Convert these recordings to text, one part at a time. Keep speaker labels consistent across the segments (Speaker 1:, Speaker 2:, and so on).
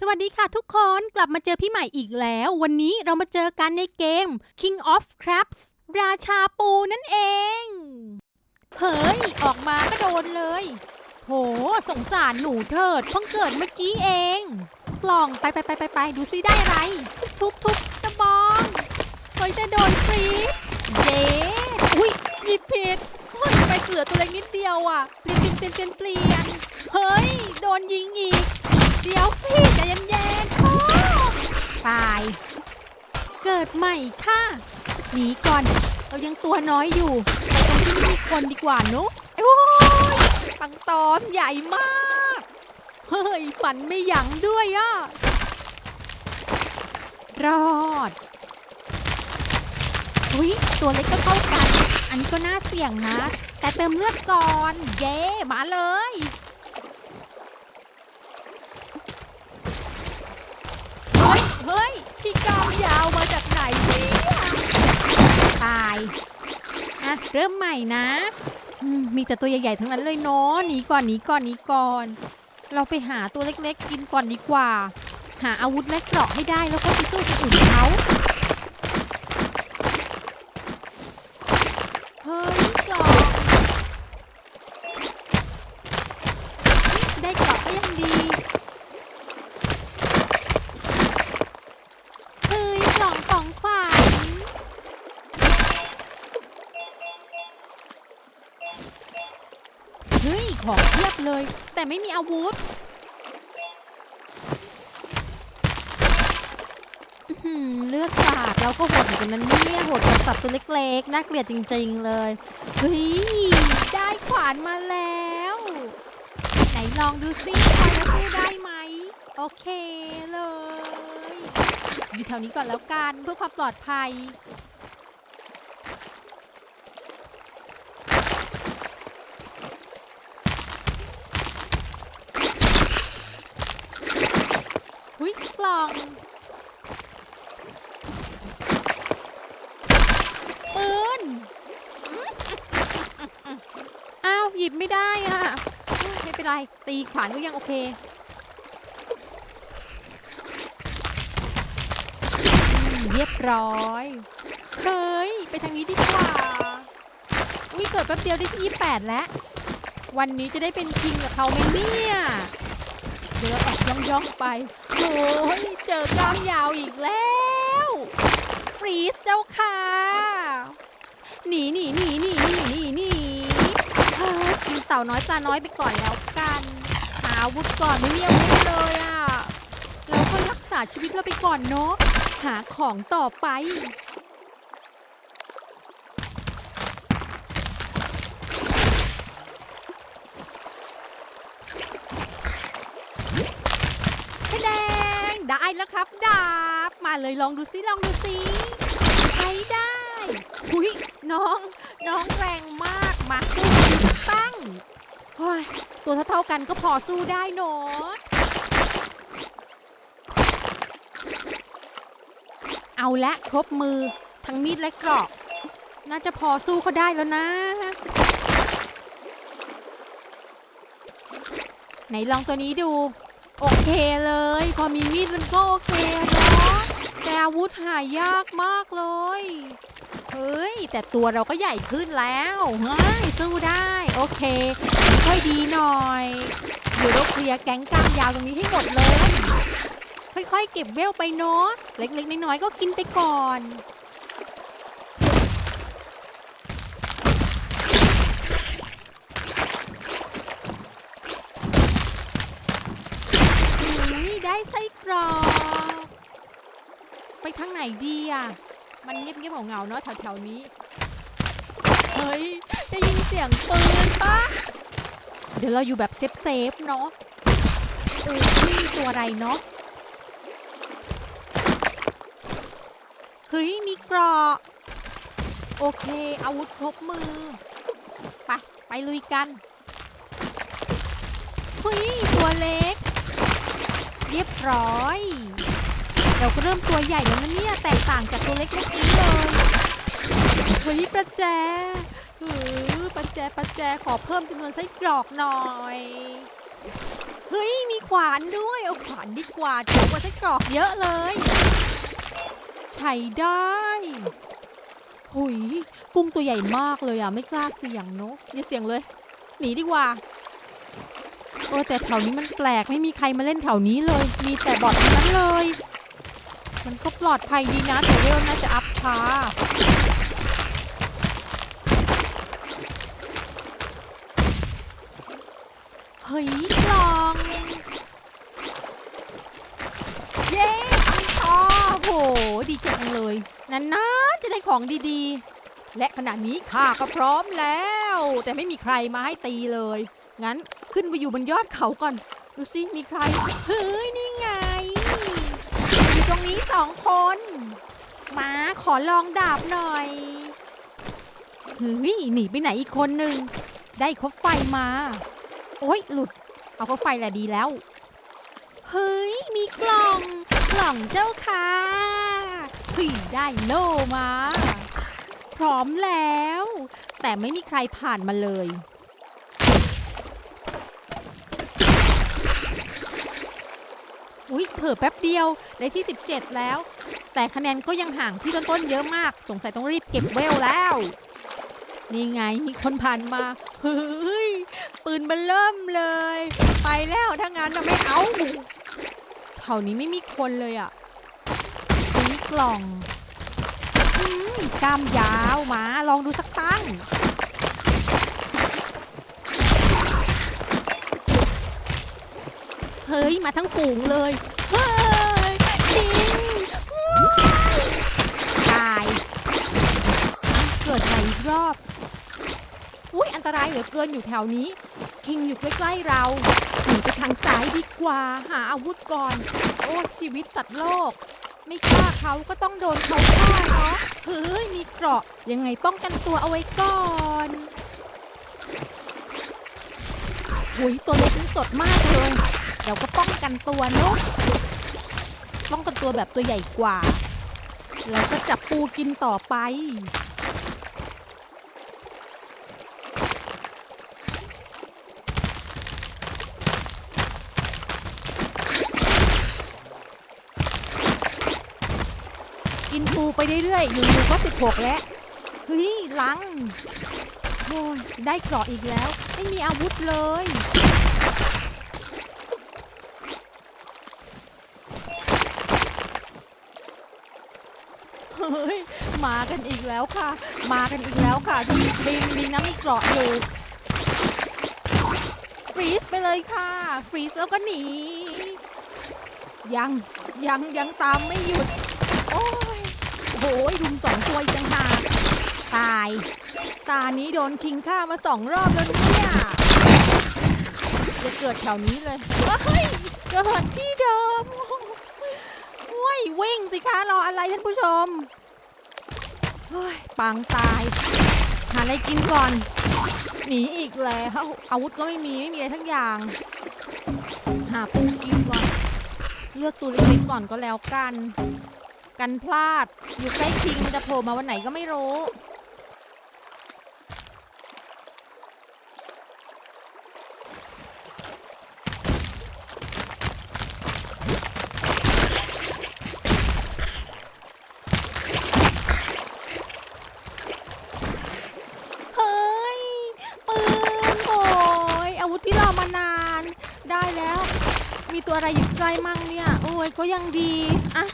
Speaker 1: สวัสดีค่ะทุกคนกลับมาเจอพี่ใหม่อีกแล้ว วันนี้เรามาเจอกันในเกม King of Crabs ราชาปูนั่นเอง เฮ้ย ออกมาก็โดนเลย โถสงสารหนูเถิดเพิ่งเกิดเมื่อกี้เอง กล่องไปไปไปไปไปดูซิได้อะไร ทุบทุบตะบองเฮ้ยจะโดนฟรีเย้อุ้ยหยิบผิดเฮ้ยไปเกลือตัวเล็กนิดเดียวอะเปลี่ยนเปลี่ยนเปลี่ยนเปลี่ยนเฮ้ย โดนยิงอีก เกิดใหม่ค่ะ หนีก่อน เรายังตัวน้อยอยู่ไปตรงที่มีคนดีกว่านอะโอ้ยปังตอนใหญ่มาก เฮ้ยฝันไม่หยั้งด้วยอะ รอด อุ้ยตัวเล็กก็เข้ากัน อันนี้ก็น่าเสี่ยงนะ แต่เติมเลือดก่อน เย้ มาเลย เฮ้ย เฮ้ย พี่กาม ยาวมาจากไหนเนี่ยตาย อะ เริ่มใหม่นะอืมมีแต่ตัวใหญ่ๆทั้งนั้นเลยเนาะหนีก่อนหนีก่อนหนีก่อน เราไปหาตัวเล็กๆกินก่อนดีกว่า หาอาวุธและเกราะให้ได้แล้วก็ไปสู้กับอื่นเขาเฮ้ยเกราะได้เกราะก็ยังดี เฮ้ยกล่องของขวัญเฮ้ย ของเพียบเลย แต่ไม่มีอาวุธเลือดสาดเราก็หดเหมือนกันนะเนี่ยหดกับสัตว์ตัวเล็กๆ น่าเกลียดจริงๆเลย เฮ้ย ได้ขวานมาแล้ว ไหนลองดูซิว่าจะสู้ได้ไหม โอเคเลย อยู่แถวนี้ก่อนแล้วกันเพื่อความปลอดภัย กล่องปืนอ้าว หยิบไม่ได้อะ ไม่เป็นไร ตีขวานก็ยังโอเค เรียบร้อยเฮ้ย ไปทางนี้ดีกว่า อุ้ยเกิดแป๊บเดียวได้ที่ 28 แล้ว วันนี้จะได้เป็นคิงกับเขาไหมเนี่ย เดี๋ยวอบย่องย่องๆไป โอ้ยเจอกล้ามยาวอีกแล้ว ฟรีสเจ้าค่ะหนีหนีหนีหนีหนีหนีหนีเฮ้ยกินเต่าน้อยปลาน้อยไปก่อนแล้วกัน หาอาวุธก่อนไม่มีอาวุธเลยอะแล้วก็รักษาชีวิตเราไปก่อนเนาะหาของต่อไป แดงได้ แล้วครับดาบ มาเลยลองดูซิลองดูซิใช้ได้หุยน้อง น้องแรงมากมาสู้ตั้งเฮ้ยตัวเท่าๆกันก็พอสู้ได้เนอะเอาละครบมือทั้งมีดและกราะน่าจะพอสู้เขาได้แล้วนะ ไหนลองตัวนี้ดู โอเคเลย พอมีมีดมันก็โอเคเนาะแต่อาวุธหายากมากเลย เฮ้ย แต่ตัวเราก็ใหญ่ขึ้นแล้วเฮ้ยสู้ได้ โอเค ค่อยดีหน่อยเดี๋ยวเราเคลียร์แก๊งกลางยาวตรงนี้ให้หมดเลย ค่อยๆ เก็บเวลไปเนาะ เล็กๆ น้อยๆ ก็กินไปก่อน อุ๊ยได้ไส้ก รอไปทางไหนดีอะ มันเงียบเงียบเหงาๆเนาะแถวๆนี้ เฮ้ย ได้ยินเสียงปืนปะเดี๋ยวเราอยู่แบบเซฟเซฟๆเนาะเออนี่ตัวอะไรเนาะเฮ้ย มีเกราะ โอเค อาวุธครบมือ ไป ไปลุยกัน เฮ้ย ตัวเล็ก เรียบร้อย เราก็เริ่มตัวใหญ่แล้วนะเนี่ยแตกต่างจากตัวเล็กเมื่อกี้เลยเฮ้ยประแจเออประแจประแจขอเพิ่มจำนวนไส้กรอกหน่อยเฮ้ยมีขวานด้วยเอาขวานดีกว่าถูกกว่าไส้กรอกเยอะเลย ใช้ได้หุยกุ้งตัวใหญ่มากเลยอะไม่กล้าเสี่ยงเนอะอย่าเสี่ยงเลยหนีดีกว่า โอ้แต่แถวนี้มันแปลกไม่มีใครมาเล่นแถวนี้เลย มีแต่บอททั้งนั้นเลย มันก็ปลอดภัยดีนะแต่เวลน่าจะอัพช้าเฮ้ยกลองเย้อังทอโหดีจังเลยนานๆจะได้ของดีๆ และขณะนี้ข้าก็พร้อมแล้ว แต่ไม่มีใครมาให้ตีเลย งั้น ขึ้นไปอยู่บนยอดเขาก่อน ดูสิมีใคร เฮ้ย นี่ไง อยู่ตรงนี้สองคนมาขอลองดาบหน่อย เฮ้ย หนีไปไหนอีกคนหนึ่งได้คบไฟมา โอ๊ยหลุด เอาคบไฟแหละดีแล้ว เฮ้ย มีกล่อง กล่องเจ้าค่ะเฮ้ยได้โลมา พร้อมแล้ว แต่ไม่มีใครผ่านมาเลย ยเผลอแป๊บเดียวได้ที่ 17 แล้ว แต่คะแนนก็ยังห่างที่ต้นๆเยอะมาก สงสัยต้องรีบเก็บเวลแล้วนี่ไงมีคนผ่านมาเฮ้ยปืนมันเริ่มเลย ไปแล้วถ้างั้นเราไม่เอาแถวนี้ไม่มีคนเลยอะมีกล่องกล้ามยาวมาลองดูสักตั้งเฮ้ย มาทั้งฝูงเลย ตาย เกิดใหม่อีกรอบ อุ้ยอันตรายเหลือเกินอยู่แถวนี้ คิงอยู่ใกล้ๆเราหนีไปทางซ้ายดีกว่า หาอาวุธก่อน โอ้ชีวิตตัดโลก ไม่ฆ่าเขาก็ต้องโดนเขาฆ่าเนาะเฮ้ยมีเกราะยังไงป้องกันตัวเอาไว้ก่อนหุยตัวนี่สดมากเลย เราก็ป้องกันตัวเนาะ ป้องกันตัวแบบตัวใหญ่กว่า แล้วก็จับปูกินต่อไป กินปูไปเรื่อยๆอยู่ๆก็16แล้วเฮ้ยลังโอ้ยได้เกราะอีกแล้ว ไม่มีอาวุธเลย เฮ้ย มากันอีกแล้วค่ะ มากันอีกแล้วค่ะดีบิงดีนะมีเกราะอยู่ฟรีซไปเลยค่ะ ฟรีซแล้วก็หนี ยังยังยังตามไม่หยุด โอ้ยโหยรุมสองตัวอีกต่างหากตาย ตานี้โดนคิงฆ่ามาสองรอบแล้วเนี่ยจะเกิดแถวนี้เลยเฮ้ยเกิดที่เดิมโอ้ยวิ่งสิคะรออะไรท่านผู้ชม เฮ้ยปางตาย หาอะไรกินก่อน หนีอีกแล้ว อาวุธก็ไม่มี ไม่มีอะไรทั้งอย่าง หาปูกินก่อน เลือกตัวเล็กๆก่อนก็แล้วกัน กันพลาด อยู่ใกล้ชิงมันจะโผล่มาวันไหนก็ไม่รู้ เฮ้ย ปืนโอยอาวุธที่รอมานาน ได้แล้ว มี ตัวอะไรอยู่ใกล้มั่งเนี่ย โอ้ยก็ยังดีอะ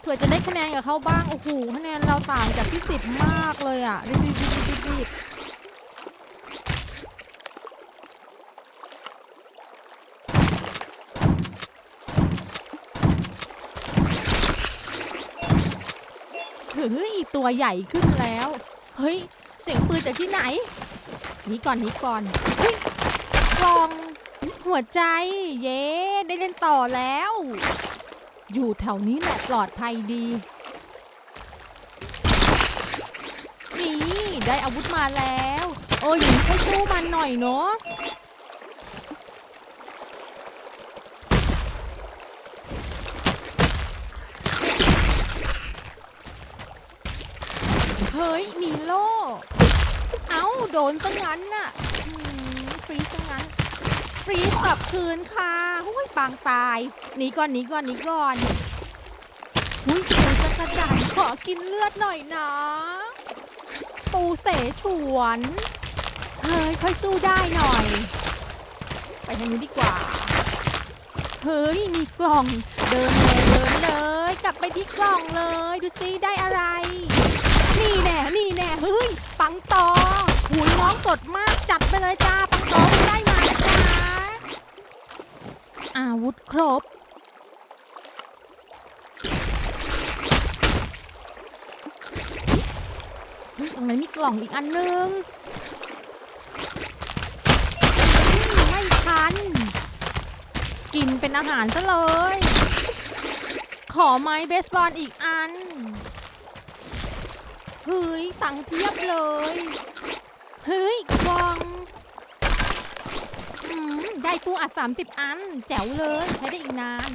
Speaker 1: เผื่อจะได้คะแนนกับเขาบ้าง โอ้โห คะแนนเราต่างจากที่สิบมากเลยอะรีบรีบรีบรีบรีเฮ้ยตัวใหญ่ขึ้นแล้ว เฮ้ย เสียงปืนจากที่ไหน นี่ก่อนนี่ก่อนเฮ้ยกลอง หัวใจ เย้ได้เล่นต่อแล้ว อยู่แถวนี้แหละปลอดภัยดี นี่ได้อาวุธมาแล้ว โอ้ยอย่างนี้ก็สู้มันหน่อยเนาะเฮ้ยมีโล่ เอ้า โดนซะงั้นน่ะฟรีซะงั้น ฟรีสกลับคืนค่ะหุ้ยปางตายหนีก่อนหนีก่อนหนีก่อนหุ้ยปูจักรจันทร์ขอกินเลือดหน่อยนะ ปูเสฉวน เฮ้ยค่อยสู้ได้หน่อย ไปทางนู้นดีกว่า เฮ้ยมีกล่อง เดินเลยเดินเลย กลับไปที่กล่องเลย ดูซิได้อะไร นี่แน่นี่แน่เฮ้ยปังตอหูยน้องสดมากจัดไปเลยจ้า อาวุธครบ ตรงนั้นมีกล่องอีกอันนึง ไม่ทัน กินเป็นอาหารซะเลย ขอไม้เบสบอลอีกอันเฮ้ยตังเทียบเลย เฮ้ยกล่อง ได้ตู้อัด 30 อัน แจ๋วเลย ใช้ได้อีกนาน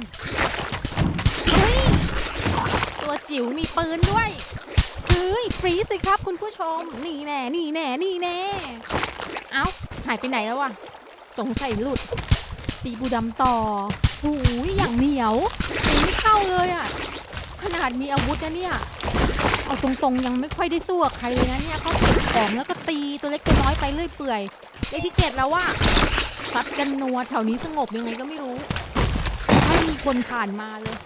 Speaker 1: เฮ้ย ตัวจิ๋วมีปืนด้วยเฮ้ยฟรีสิครับคุณผู้ชม นี่แน่ นี่แน่ นี่แน่ เอ้า หายไปไหนแล้ววะสงสัยหลุด ตีบูดำต่อหูยอย่างเหนียวตีไม่เข้าเลยอะ่ะ ขนาดมีอาวุธนะเนี่ย เอาตรงๆยังไม่ค่อยได้สู้กับใครเลยนะเนี่ยเขาเก็บของแล้วก็ตีตัวเล็กตัวน้อยไปเรื่อยเปื่อยได้ที่เจ็ดแล้วว่า ซัดกันนัวแถวนี้สงบยังไงก็ไม่รู้ไม่มีคนผ่านมาเลย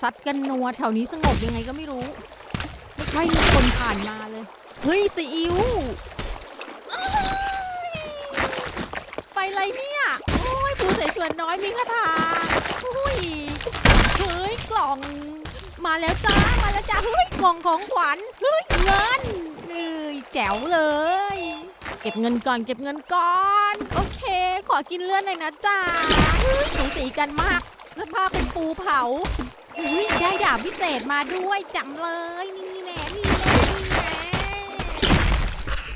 Speaker 1: ซัดกันนัวแถวนี้สงบยังไงก็ไม่รู้ ไม่ค่อยมีคนผ่านมาเลย เฮ้ยซีอิ๊วอ้ายไฟอะไรเนี่ย โอ้ยผู้เฉวนน้อยมีคาถาโอ้ยเฮ้ยกล่อง มาแล้วจ้ามาแล้วจ้าเฮ้ยกล่องของขวัญเฮ้ยเงินเอ้ยแจ๋วเลย เก็บเงินก่อนเก็บเงินก่อน โอเค ขอกินเลือดหน่อยนะจ้าสูสีกันมากสภาพเป็นปูเผาอุ้ยได้ดาบพิเศษมาด้วยจำเลยนี่แน่นี่แน่นี่แน่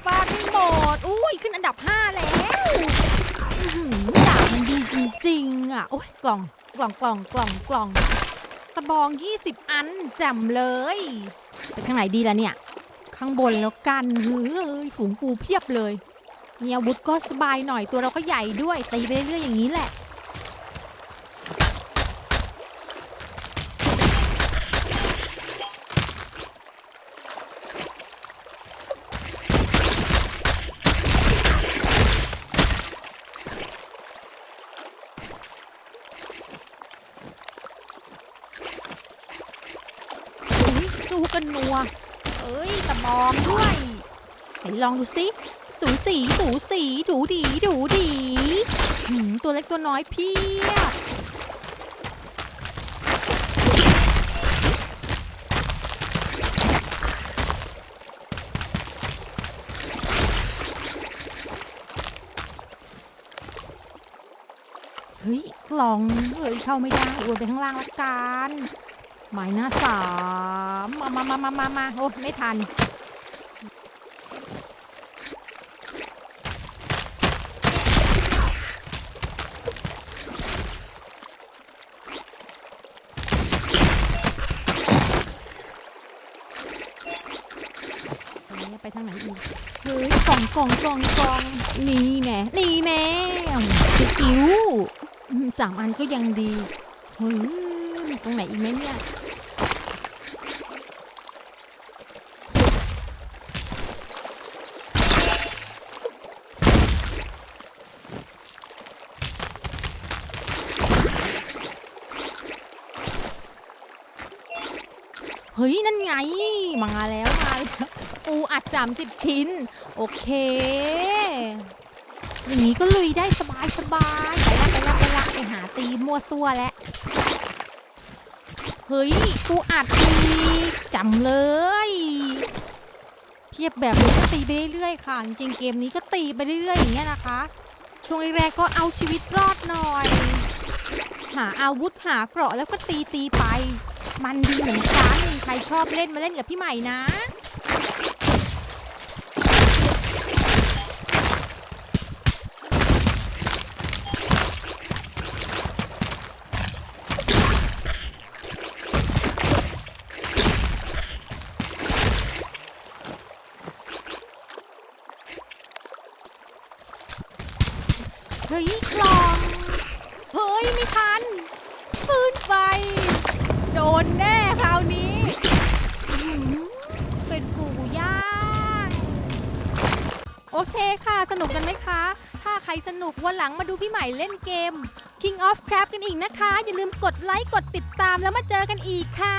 Speaker 1: ฟาดไม่หมดอุ้ยขึ้นอันดับ 5 แล้ว จริงอะ โอ้ยกล่องกล่องกล่องกล่องกล่องตะบอง 20 อันจำเลยไปข้างไหนดีล่ะเนี่ย ข้างบนแล้วกันเฮ้ยฝูงปูเพียบเลยมีอาวุธก็สบายหน่อยตัวเราก็ใหญ่ด้วยตีไปเรื่อยๆอย่างนี้แหละ อุ๊ยสู้กันนัว เอ้ยตะบองด้วยไห นลองดูสิ สูสีสูสีดูดีดูดีหืมตัวเล็กตัวน้อยเพียบเฮ้ยกล่องเฮ้ยเข้าไม่ได้วนไปข้างล่างละกันหมายหน้าสามมามามามามาโอ้ไม่ทัน ไปทางไหนอีก เฮ้ยกล่ องกองกองกองนี่แน่นี่แน่สกิลสามอันก็ยังดีเฮ้ยมีตรงไหนอีกไหมเนี่ยเฮ้ย นั่นไง มาแล้ว มาแล้ว ปูอัดสามสิบชิ้น โอเค อย่างนี้ก็ลุยได้สบายสบายไปละไปละไปละไปหาตีมั่วซั่วแล้วเฮ้ยปูอัดดีจำเลยเพียบแบบนี้ก็ตีไปเรื่อยๆค่ะ จริงเกมนี้ก็ตีไปเรื่อยๆอย่างเงี้ยนะคะ ช่วงแรกๆก็เอาชีวิตรอดหน่อย หาอาวุธหาเกราะแล้วก็ตีตีไป มันดีเหมือนกันใครชอบเล่นมาเล่นกับพี่ใหม่นะ เฮ้ยกล่อง เฮ้ยไม่ทันปืนไฟ โดนแน่คราวนี้หือเป็นปูย่าง โอเคค่ะ สนุกกันไหมคะ ถ้าใครสนุกวันหลังมาดูพี่ใหม่เล่นเกม King of Crab กันอีกนะคะ อย่าลืมกดไลค์ กดติดตามแล้วมาเจอกันอีกค่ะ